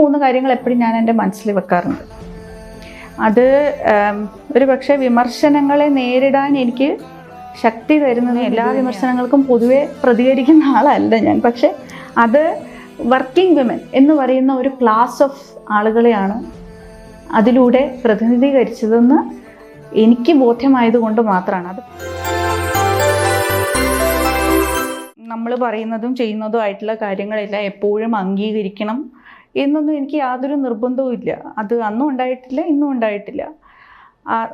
മൂന്ന് കാര്യങ്ങൾ എപ്പോഴും ഞാൻ എന്റെ മനസ്സിൽ വെക്കാറുണ്ട്. അത് ഒരു പക്ഷേ വിമർശനങ്ങളെ നേരിടാൻ എനിക്ക് ശക്തി തരുന്നത് എല്ലാ വിമർശനങ്ങൾക്കും പൊതുവെ പ്രതികരിക്കുന്ന ആളല്ല ഞാൻ. പക്ഷേ അത് വർക്കിംഗ് വിമൻ എന്ന് പറയുന്ന ഒരു ക്ലാസ് ഓഫ് ആളുകളെയാണ് അതിലൂടെ പ്രതിനിധീകരിച്ചതെന്ന് എനിക്ക് ബോധ്യമായതുകൊണ്ട് മാത്രമാണ് അത്. നമ്മൾ പറയുന്നതും ചെയ്യുന്നതും ആയിട്ടുള്ള കാര്യങ്ങളെല്ലാം. എപ്പോഴും അംഗീകരിക്കണം. എന്നൊന്നും എനിക്ക് യാതൊരു നിർബന്ധവും ഇല്ല. അത് അന്നും ഉണ്ടായിട്ടില്ല ഇന്നും ഉണ്ടായിട്ടില്ല.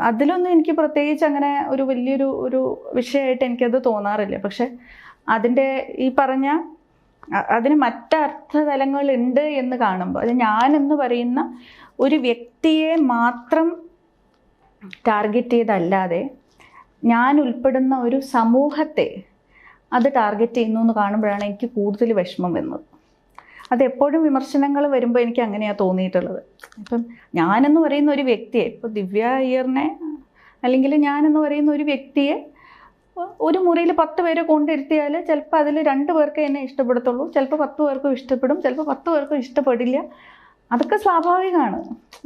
അതിലൊന്നും എനിക്ക് പ്രത്യേകിച്ച് അങ്ങനെ ഒരു വലിയൊരു ഒരു വിഷയമായിട്ട് എനിക്കത് തോന്നാറില്ല. പക്ഷെ അതിന്റെ ഈ പറഞ്ഞ അതിന് മറ്റർത്ഥതലങ്ങളുണ്ട് എന്ന് കാണുമ്പോൾ അത് ഞാനെന്ന് പറയുന്ന ഒരു വ്യക്തിയെ മാത്രം ടാർഗറ്റ് ചെയ്തല്ലാതെ ഞാൻ ഉൾപ്പെടുന്ന ഒരു സമൂഹത്തെ അത് ടാർഗറ്റ് ചെയ്യുന്നു എന്ന് കാണുമ്പോഴാണ് എനിക്ക് കൂടുതൽ വിഷമം വരുന്നത്. അത് എപ്പോഴും വിമർശനങ്ങൾ വരുമ്പോൾ എനിക്ക് അങ്ങനെയാണ് തോന്നിയിട്ടുള്ളത്. ഇപ്പം ഞാനെന്ന് പറയുന്ന ഒരു വ്യക്തിയെ ഇപ്പോൾ ദിവ്യ അയ്യറിനെ അല്ലെങ്കിൽ ഞാനെന്ന് പറയുന്ന ഒരു വ്യക്തിയെ ഒരു മുറിയിൽ പത്ത് പേരെ കൊണ്ടിരുത്തിയാൽ ചിലപ്പോൾ അതിൽ രണ്ട് പേർക്ക് എന്നെ ഇഷ്ടപ്പെടത്തുള്ളൂ ചിലപ്പോൾ പത്ത് പേർക്കും ഇഷ്ടപ്പെടും ചിലപ്പോൾ പത്ത് പേർക്കും ഇഷ്ടപ്പെടില്ല. അതൊക്കെ സ്വാഭാവികമാണ്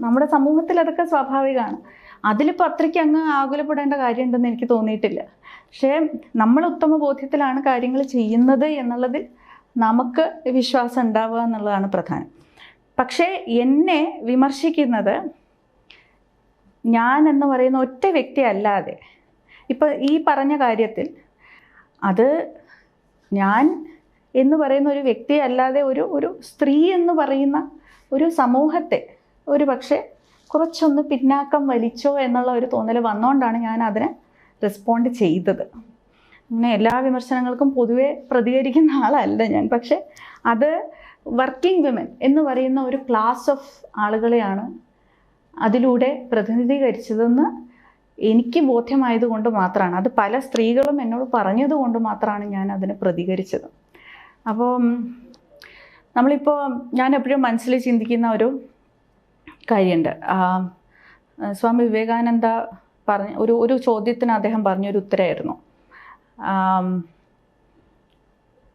നമ്മുടെ സമൂഹത്തിൽ അതൊക്കെ സ്വാഭാവികമാണ് അതിലിപ്പോൾ അത്രയ്ക്ക് അങ്ങ് ആകുലപ്പെടേണ്ട കാര്യമുണ്ടെന്ന് എനിക്ക് തോന്നിയിട്ടില്ല. പക്ഷേ നമ്മൾ ഉത്തമ ബോധ്യത്തിലാണ് കാര്യങ്ങൾ ചെയ്യുന്നത് എന്നുള്ളതിൽ നമുക്ക് വിശ്വാസം ഉണ്ടാവുക എന്നുള്ളതാണ് പ്രധാനം. പക്ഷേ എന്നെ വിമർശിക്കുന്നത് ഞാൻ എന്ന് പറയുന്ന ഒറ്റ വ്യക്തി അല്ലാതെ. ഇപ്പോൾ ഈ പറഞ്ഞ കാര്യത്തിൽ അത് ഞാൻ എന്ന് പറയുന്ന ഒരു വ്യക്തി അല്ലാതെ ഒരു ഒരു സ്ത്രീ എന്ന് പറയുന്ന ഒരു സമൂഹത്തെ ഒരു പക്ഷേ കുറച്ചൊന്ന് പിന്നാക്കം വലിച്ചോ എന്നുള്ള ഒരു തോന്നൽ വന്നുകൊണ്ടാണ് ഞാൻ അതിനെ റെസ്പോണ്ട് ചെയ്തത്. അങ്ങനെ എല്ലാ വിമർശനങ്ങൾക്കും പൊതുവെ പ്രതികരിക്കുന്ന ആളല്ല ഞാൻ. പക്ഷെ അത് വർക്കിംഗ് വിമൻ എന്ന് പറയുന്ന ഒരു ക്ലാസ് ഓഫ് ആളുകളെയാണ് അതിലൂടെ പ്രതിനിധീകരിച്ചതെന്ന് എനിക്ക് ബോധ്യമായതുകൊണ്ട് മാത്രമാണ്. അത് പല സ്ത്രീകളും എന്നോട് പറഞ്ഞത് കൊണ്ട് മാത്രമാണ് ഞാൻ അതിന് പ്രതികരിച്ചത്. അപ്പോൾ നമ്മളിപ്പോൾ ഞാൻ എപ്പോഴും മനസ്സിൽ ചിന്തിക്കുന്ന ഒരു കാര്യമുണ്ട്. സ്വാമി വിവേകാനന്ദ പറഞ്ഞ ഒരു ഒരു ചോദ്യത്തിന് അദ്ദേഹം പറഞ്ഞൊരു ഉത്തരമായിരുന്നു.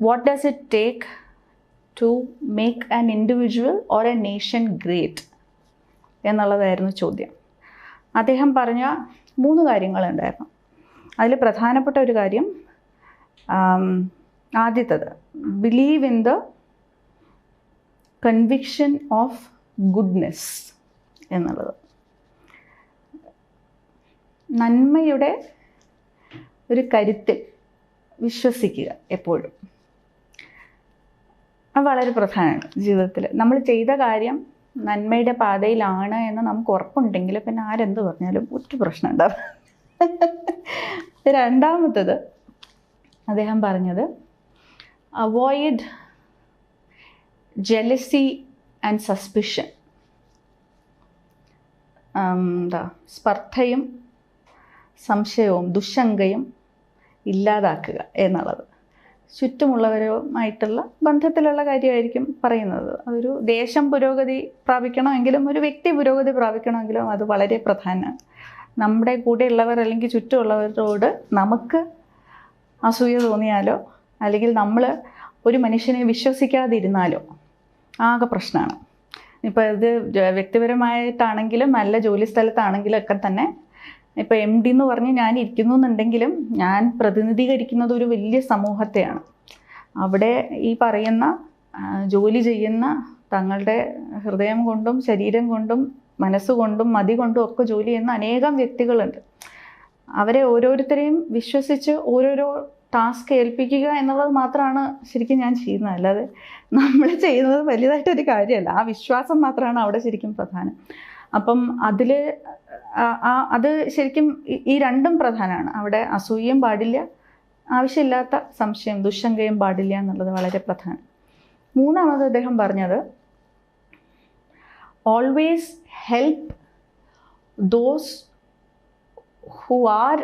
What does it take to make an individual or a nation great? എന്നുള്ളതായിരുന്നു ചോദ്യം. അദ്ദേഹം പറഞ്ഞ മൂന്ന് കാര്യങ്ങളുണ്ടായിരുന്നു. അതിൽ പ്രധാനപ്പെട്ട ഒരു കാര്യം ആദ്യത്തത് believe in the conviction of goodness എന്നുള്ളത്. നന്മയുടെ ഒരു കരുത്തിൽ വിശ്വസിക്കുക എപ്പോഴും. അത് വളരെ പ്രധാനമാണ് ജീവിതത്തിൽ. നമ്മൾ ചെയ്ത കാര്യം നന്മയുടെ പാതയിലാണ് എന്ന് നമുക്ക് ഉറപ്പുണ്ടെങ്കിൽ പിന്നെ ആരെന്ത് പറഞ്ഞാലും ഒറ്റ പ്രശ്നം ഉണ്ടാവും. രണ്ടാമത്തത് അദ്ദേഹം പറഞ്ഞത് അവോയ്ഡ് ജെലസി ആൻഡ് സസ്പിഷൻ എന്താ സ്പർദ്ധയും സംശയവും ദുശങ്കയും ഇല്ലാതാക്കുക എന്നുള്ളത്. ചുറ്റുമുള്ളവരുമായിട്ടുള്ള ബന്ധത്തിലുള്ള കാര്യമായിരിക്കും പറയുന്നത്. അതൊരു ദേശം പുരോഗതി പ്രാപിക്കണമെങ്കിലും ഒരു വ്യക്തി പുരോഗതി പ്രാപിക്കണമെങ്കിലും അത് വളരെ പ്രധാനമാണ് നമ്മുടെ കൂടെയുള്ളവർ അല്ലെങ്കിൽ ചുറ്റുമുള്ളവരോട് നമുക്ക് അസൂയ തോന്നിയാലോ അല്ലെങ്കിൽ നമ്മൾ ഒരു മനുഷ്യനെ വിശ്വസിക്കാതിരുന്നാലോ ആകെ പ്രശ്നമാണ്. ഇപ്പോൾ ഇത് വ്യക്തിപരമായിട്ടാണെങ്കിലും നല്ല ജോലി സ്ഥലത്താണെങ്കിലും ഒക്കെ തന്നെ ഇപ്പോൾ എം ഡി എന്ന് പറഞ്ഞ് ഞാൻ ഇരിക്കുന്നു എന്നുണ്ടെങ്കിലും ഞാൻ പ്രതിനിധീകരിക്കുന്നത് ഒരു വലിയ സമൂഹത്തെയാണ്. അവിടെ ഈ പറയുന്ന ജോലി ചെയ്യുന്ന തങ്ങളുടെ ഹൃദയം കൊണ്ടും ശരീരം കൊണ്ടും മനസ്സുകൊണ്ടും മതി കൊണ്ടും ഒക്കെ ജോലി ചെയ്യുന്ന അനേകം വ്യക്തികളുണ്ട്. അവരെ ഓരോരുത്തരെയും വിശ്വസിച്ച് ഓരോരോ ടാസ്ക് ഏൽപ്പിക്കുക എന്നുള്ളത് മാത്രമാണ് ശരിക്കും ഞാൻ ചെയ്യുന്നത്. അല്ലാതെ നമ്മൾ ചെയ്യുന്നത് വലുതായിട്ടൊരു കാര്യമല്ല. ആ വിശ്വാസം മാത്രമാണ് അവിടെ ശരിക്കും പ്രധാനം. അപ്പം അതിൽ അത് ശരിക്കും ഈ രണ്ടും പ്രധാനമാണ് അവിടെ അസൂയയും പാടില്ല ആവശ്യമില്ലാത്ത സംശയം ദുശങ്കയും പാടില്ല എന്നുള്ളത് വളരെ പ്രധാനം. മൂന്നാമത് അദ്ദേഹം പറഞ്ഞത് always help those who are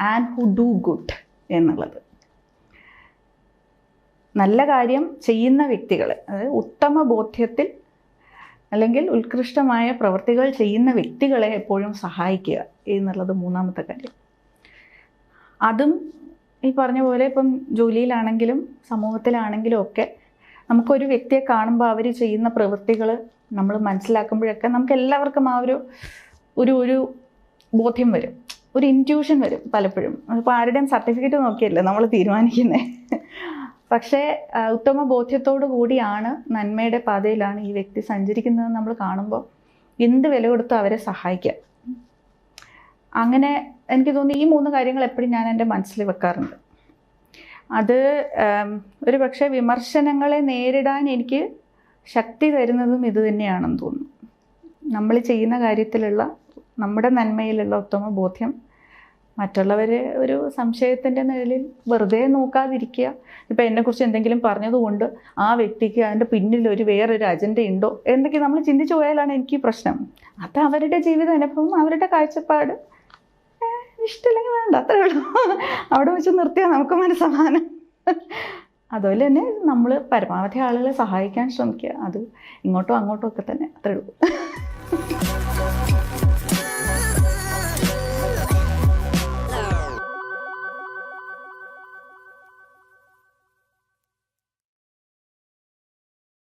and who do good എന്നുള്ളത്. നല്ല കാര്യം ചെയ്യുന്ന വ്യക്തികൾ അതായത് ഉത്തമ ബോധ്യത്തിൽ അല്ലെങ്കിൽ ഉത്കൃഷ്ടമായ പ്രവൃത്തികൾ ചെയ്യുന്ന വ്യക്തികളെ എപ്പോഴും സഹായിക്കുക എന്നുള്ളത് മൂന്നാമത്തെ കാര്യം. അതും ഈ പറഞ്ഞ പോലെ ഇപ്പം ജോലിയിലാണെങ്കിലും സമൂഹത്തിലാണെങ്കിലും ഒക്കെ നമുക്കൊരു വ്യക്തിയെ കാണുമ്പോൾ അവർ ചെയ്യുന്ന പ്രവൃത്തികൾ നമ്മൾ മനസ്സിലാക്കുമ്പോഴൊക്കെ നമുക്ക് എല്ലാവർക്കും ആ ഒരു ഒരു ഒരു ബോധ്യം വരും. ഒരു ഇന്റ്യൂഷൻ വരും പലപ്പോഴും. അപ്പോൾ ആരുടെയും സർട്ടിഫിക്കറ്റ് നോക്കിയല്ലേ നമ്മൾ തീരുമാനിക്കുന്നത് പക്ഷേ ഉത്തമ ബോധ്യത്തോടു കൂടിയാണ് നന്മയുടെ പാതയിലാണ് ഈ വ്യക്തി സഞ്ചരിക്കുന്നത് നമ്മൾ കാണുമ്പോൾ എന്ത് വില കൊടുത്ത് അവരെ സഹായിക്കാം അങ്ങനെ എനിക്ക് തോന്നുന്നു ഈ മൂന്ന് കാര്യങ്ങൾ എപ്പോഴും ഞാൻ എന്റെ മനസ്സിൽ വെക്കാറുണ്ട്. അത് ഒരു പക്ഷേ വിമർശനങ്ങളെ നേരിടാൻ എനിക്ക് ശക്തി തരുന്നതും ഇത് തന്നെയാണെന്ന് തോന്നുന്നു. നമ്മൾ ചെയ്യുന്ന കാര്യത്തിലുള്ള നമ്മുടെ നന്മയിലുള്ള ഉത്തമ ബോധ്യം മറ്റുള്ളവർ ഒരു സംശയത്തിന്റെ നിഴലിൽ വെറുതെ നോക്കാതിരിക്കുക. ഇപ്പം എന്നെക്കുറിച്ച് എന്തെങ്കിലും പറഞ്ഞതുകൊണ്ട് ആ വ്യക്തിക്ക് അതിന്റെ പിന്നിൽ ഒരു വേറൊരു അജണ്ട ഉണ്ടോ എന്തൊക്കെ നമ്മൾ ചിന്തിച്ചു പോയാലാണ് എനിക്ക് പ്രശ്നം. അത് അവരുടെ ജീവിത അനുഭവം അവരുടെ കാഴ്ചപ്പാട്. ഇഷ്ടമില്ലെങ്കിൽ വേണ്ട അത്രേ ഉള്ളൂ. അവിടെ വെച്ച് നിർത്തിയാൽ നമുക്ക് മനസ്സമാനം അതുപോലെ തന്നെ നമ്മൾ പരമാവധി ആളുകളെ സഹായിക്കാൻ ശ്രമിക്കുക. അത് ഇങ്ങോട്ടോ അങ്ങോട്ടോ ഒക്കെ തന്നെ അത്രേ ഉള്ളൂ.